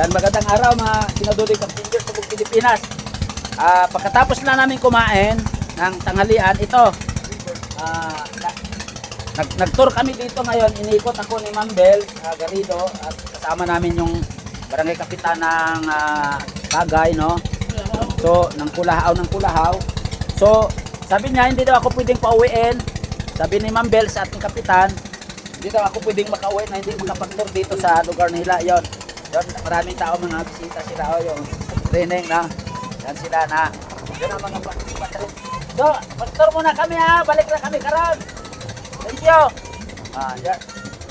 Yan, magandang araw mga sinaduloy kapinjers sa buong Pilipinas. Ah, pagkatapos na namin kumain ng tanghalian, ito. Na- nag, nag-tour kami dito ngayon. Iniikot ako ni Ma'am Bel ah, Garrido at kasama namin yung barangay kapitan ng ah, Tagay, no? So, ng Kulahaw ng Kulahaw. So, sabi niya, hindi daw ako pwedeng pauwiin. Sabi ni Ma'am Bel sa ating kapitan, hindi daw ako pwedeng makauwi na hindi makapag-tour dito sa lugar nila. Yon. Yon, maraming tao mga bisita sila o yung training na. Yan sila na. Yan ang mga rin. So, mag-tour muna kami ha. Balik na kami karon. Thank you. Ah, yan.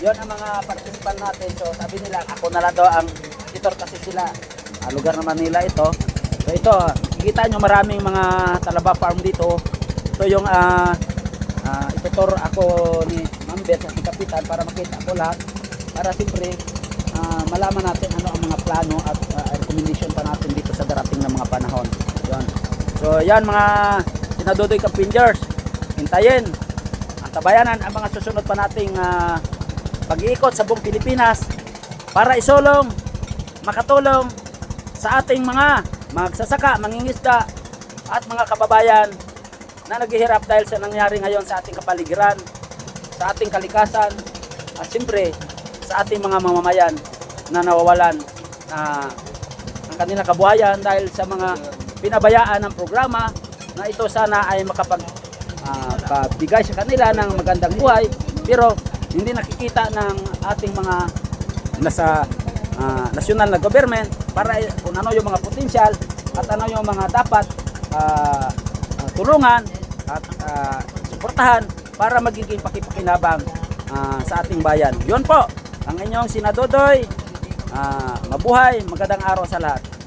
Yon ang mga participant natin. So, sabi nila, ako na lang daw ang tutor kasi sila. Ah, lugar naman nila ito. So, ito, kikita nyo maraming mga talaba farm dito. Ito yung ah, ah, itutor ako ni Ma'am Beth ni Kapitan para makita ko lahat. Para siyempre, ah, malaman natin ano ang mga plano at ah, recommendation pa natin dito sa darating na mga panahon. Yan. So, yan mga sinadudoy kapinjers. Hintayin ang tabayanan ang mga susunod pa nating ah, pag-iikot sa buong Pilipinas para isulong, makatulong sa ating mga magsasaka, mangingisda at mga kababayan na naghihirap dahil sa nangyari ngayon sa ating kapaligiran, sa ating kalikasan at siyempre sa ating mga mamamayan na nawawalan na ang kanilang kabuhayan dahil sa mga pinabayaan ng programa na ito sana ay makapag pabigay sa kanila ng magandang buhay pero hindi nakikita ng ating mga nasa ah, national na government para i- kung ano yung mga potensyal at ano yung mga dapat ah, tulungan at ah, suportahan para magiging pakipakinabang ah, sa ating bayan. Yun po, ang inyong sinadodoy. Ah, mabuhay, magandang araw sa lahat.